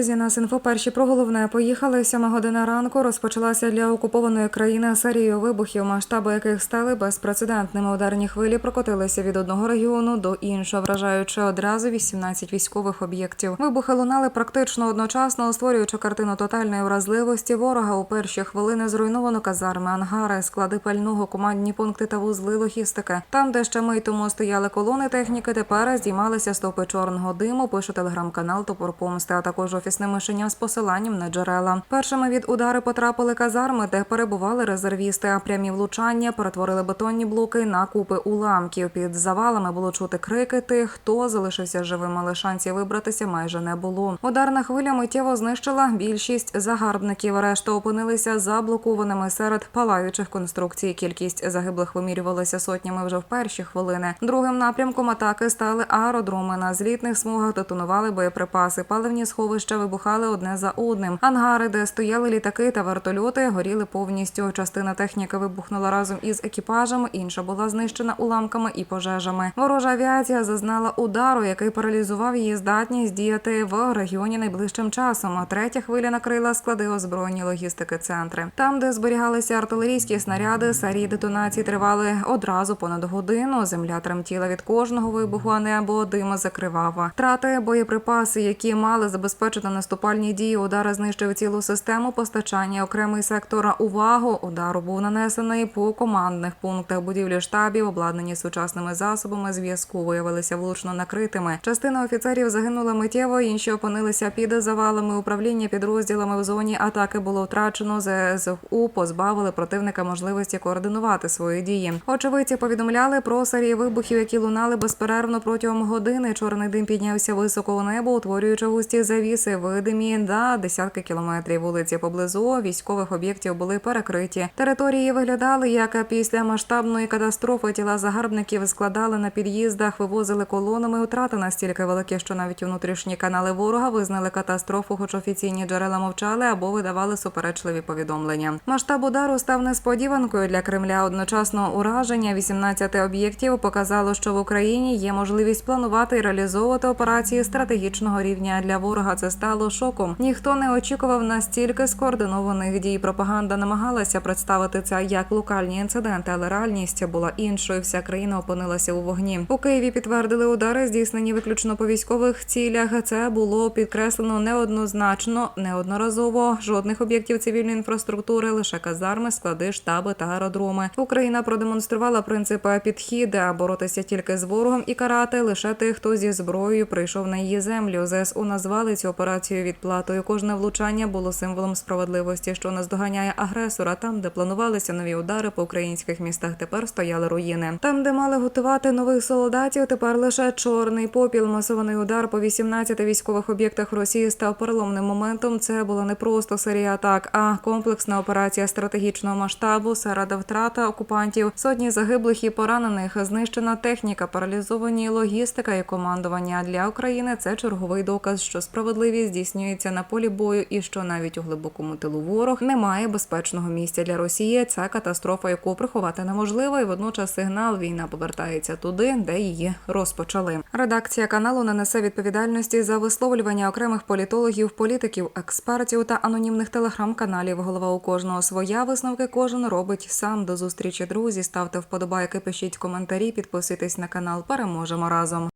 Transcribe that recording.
друзі, нас інфо перші про головне поїхали. Сьома година ранку розпочалася для окупованої країни серією вибухів, масштаби яких стали безпрецедентними. Ударні хвилі прокотилися від одного регіону до іншого, вражаючи одразу 18 військових об'єктів. Вибухи лунали практично одночасно, створюючи картину тотальної вразливості ворога. У перші хвилини зруйновано казарми, ангари, склади пального, командні пункти та вузли логістики. Там, де ще мить тому стояли колони техніки, тепер здіймалися стовпи чорного диму. Пише телеграм-канал Топор Помсти, а також офісне мишеня з посиланням на джерела. Першими від удари потрапили казарми, де перебували резервісти. А прямі влучання перетворили бетонні блоки на купи уламків. Під завалами було чути крики тих, хто залишився живим, але шансів вибратися майже не було. Ударна хвиля миттєво знищила більшість загарбників. Решта опинилися заблокованими серед палаючих конструкцій. Кількість загиблих вимірювалася сотнями вже в перші хвилини. Другим напрямком атаки стали аеродроми. На злітних смугах детонували боєприпаси. Паливні сховища вибухали одне за одним. Ангари, де стояли літаки та вертольоти, горіли повністю. Частина техніки вибухнула разом із екіпажем, інша була знищена уламками і пожежами. Ворожа авіація зазнала удару, який паралізував її здатність діяти в регіоні найближчим часом. А третя хвиля накрила склади озброєні логістики центри. Там, де зберігалися артилерійські снаряди, серії детонацій тривали одразу понад годину. Земля тремтіла від кожного вибуху, а небо дима закривава. Трати боєприпаси, які мали забезпечити наступальні дії. Удари знищив цілу систему постачання. Окремий сектор увагу удару був нанесений по командних пунктах будівлі штабів, обладнані сучасними засобами зв'язку, виявилися влучно накритими. Частина офіцерів загинула миттєво, інші опинилися під завалами. Управління підрозділами в зоні атаки було втрачено. ЗСУ позбавили противника можливості координувати свої дії. Очевидці повідомляли про серії вибухів, які лунали безперервно протягом години. Чорний дим піднявся високо у небо, утворюючи густі завіси, видимі на десятки кілометрів. Вулиці поблизу військових об'єктів були перекриті. Території виглядали як після масштабної катастрофи. Тіла загарбників складали на під'їздах, вивозили колонами. Утрати настільки великі, що навіть внутрішні канали ворога визнали катастрофу, хоч офіційні джерела мовчали або видавали суперечливі повідомлення. Масштаб удару став несподіванкою для Кремля. Одночасно ураження 18 об'єктів показало, що в Україні є можливість планувати і реалізовувати операції стратегічного рівня. Для ворога це стало шоком. Ніхто не очікував настільки скоординованих дій. Пропаганда намагалася представити це як локальні інциденти, але реальність була іншою. Вся країна опинилася у вогні. У Києві підтвердили удари, здійснені виключно по військових цілях. Це було підкреслено неоднозначно, неодноразово. Жодних об'єктів цивільної інфраструктури, лише казарми, склади, штаби та аеродроми. Україна продемонструвала принцип підхід, а боротися тільки з ворогом і карати лише тих, хто зі зброєю прийшов на її землю. ЗСУ назвали цю операцію відплатою. Кожне влучання було символом справедливості, що наздоганяє агресора. Там, де планувалися нові удари по українських містах, тепер стояли руїни. Там, де мали готувати нових солдатів, тепер лише чорний попіл. Масований удар по 18 військових об'єктах Росії став переломним моментом. Це була не просто серія атак, а комплексна операція стратегічного масштабу серед втрата окупантів, сотні загиблих і поранених, знищена техніка, паралізовані логістика і командування для України. Це черговий доказ, що справедливість здійснюється на полі бою, і що навіть у глибокому тилу ворог немає безпечного місця для Росії. Це катастрофа, яку приховати неможливо, і водночас сигнал війна повертається туди, де її розпочали. Редакція каналу не несе відповідальності за висловлювання окремих політологів, політиків, експертів та анонімних телеграм-каналів. Голова у кожного своя висновки кожен робить сам. До зустрічі, друзі. Ставте вподобайки, пишіть коментарі, підписуйтесь на канал. Переможемо разом.